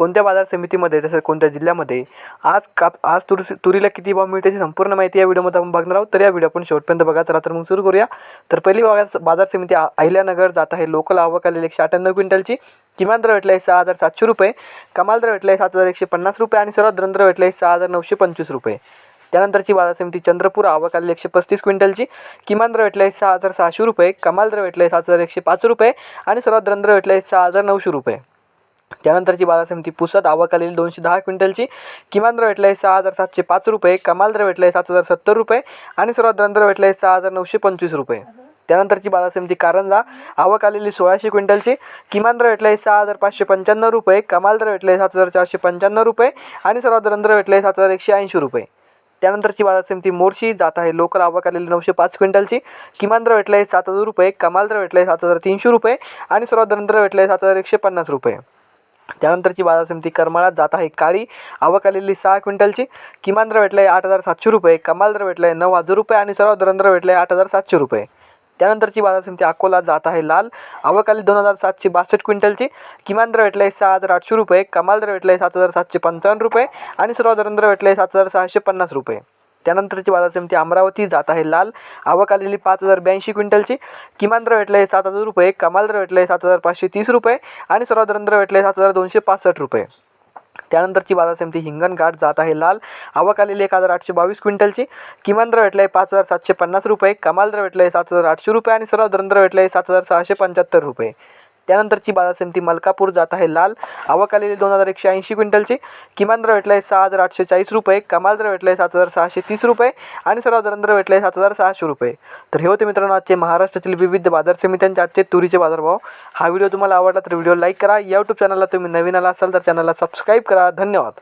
कोणत्या बाजार समितीमध्ये तसं कोणत्या जिल्ह्यामध्ये आज काप आज तुर तुरीला किती भाव मिळते याची संपूर्ण माहिती या व्हिडिओमध्ये आपण बघणार आहोत. तर या व्हिडिओ आपण शेवटपर्यंत बघा. चला तर मग सुरू करूया. तर पहिली बाजार बाजार समिती अहिल्यानगर जात आहे. लोकल आवक आलेली एकशे अठ्ठ्याण्णव क्विंटलची. किमान दर भेटला आहे सहा हजार सातशे रुपये. कमाल दर भेटला आहे सात हजार एकशे पन्नास रुपये आणि सर्वात दर भेटला आहे सहा हजार नऊशे पंचवीस रुपये. त्यानंतरची बाजार समिती चंद्रपूर आवक आलेली एकशे पस्तीस क्विंटलची. किमान दर भेटला आहे सहा हजार सहाशे रुपये. कमाल दर भेटला आहे सात हजार एकशे पाच रुपये आणि सर्वात दर भेटला आहे सहा हजार नऊशे रुपये. त्यानंतरची बाजार समिती पुसद आवक आलेली दोनशे दहा क्विंटलची. किमान दर भेटला आहे सहा हजार सातशे पाच रुपये कमाल दर भेटला आहे सात हजार सत्तर रुपये आणि सर्वात दर भेटला आहे सहा हजार नऊशे पंचवीस रुपये. त्यानंतरची बाजार समिती कारंजा आवक आलेली सोळाशे क्विंटलची. किमान दर भेटला आहे सहा हजार पाचशे पंच्याण्णव रुपये कमाल दर भेटला आहे सात हजार चारशे पंच्याण्णव रुपये आणि सर्वात दर भेटला आहे सात हजार एकशे ऐंशी रुपये. त्यानंतरची बाजार समिती मोर्शी जात आहे लोकल आवक आलेली नऊशे पाच क्विंटलची. किमान दर भेटला आहे सात हजार रुपये कमाल दर भेटला आहे सात हजार तीनशे रुपये आणि सर्वात दर भेटला आहे सात हजार एकशे पन्नास रुपये. त्यानंतरची बाजार समिती करमाळात जात आहे. काळी आवक आलेली सहा क्विंटलची. किमान दर भेटला आहे आठ हजार सातशे रुपये. कमाल दर भेटला आहे नऊ हजार रुपये आणि सर्व दरंदर भेटला आहे आठ हजार सातशे रुपये. त्यानंतरची बाजार समिती अकोला जात आहे लाल. आवक आली दोन हजार सातशे बासष्ट क्विंटलची. किमान दर भेटला आहे सहा हजार आठशे रुपये. कमाल दर भेटला आहे सात हजार सातशे पंचावन्न रुपये आणि सर्व दरंदर भेटला आहे सात हजार सहाशे पन्नास रुपये. त्यानंतरची बाजार समिती अमरावती जात आहे लाल. आवक आलेली पाच हजार ब्याऐंशी क्विंटलची. किमान दर भेटलं आहे सात हजार रुपये. कमाल दर भेटलं आहे सात हजार पाचशे तीस रुपये. आणि सर्वात दर भेटलं आहे सात हजार दोनशे पासष्ट रुपये. त्यानंतरची बाजार समिती हिंगणघाट जात आहे लाल. आवक आलेली एक हजार आठशे बावीस क्विंटलची. किमान दर भेटलं आहे पाच हजार सातशे पन्नास रुपये. कमाल दर भेटलं आहे सात हजार आठशे रुपये. आणि सर्वात दर भेटलं आहे सात हजार सहाशे पंच्याहत्तर रुपये. त्यानंतरची बाजार समिती मलकापूर जात आहे लाल. आवक आलेली दोन हजार एकशे ऐंशी क्विंटलची. किमान दर भेटला आहे सहा हजार आठशे चाळीस रुपये. कमाल दर भेटला आहे सात हजार सहाशे तीस रुपये. आणि सर्वात दर भेटला आहे सात हजार सहाशे रुपये. तर हे होते मित्रांनो आजचे महाराष्ट्रातील विविध बाजार समित्यांचे आजचे तुरीचे बाजारभाव. हा व्हिडिओ तुम्हाला आवडला तर व्हिडिओ लाईक करा. यूट्यूब चॅनलला तुम्ही नवीन आला असाल तर चॅनलला सबस्क्राईब करा. धन्यवाद.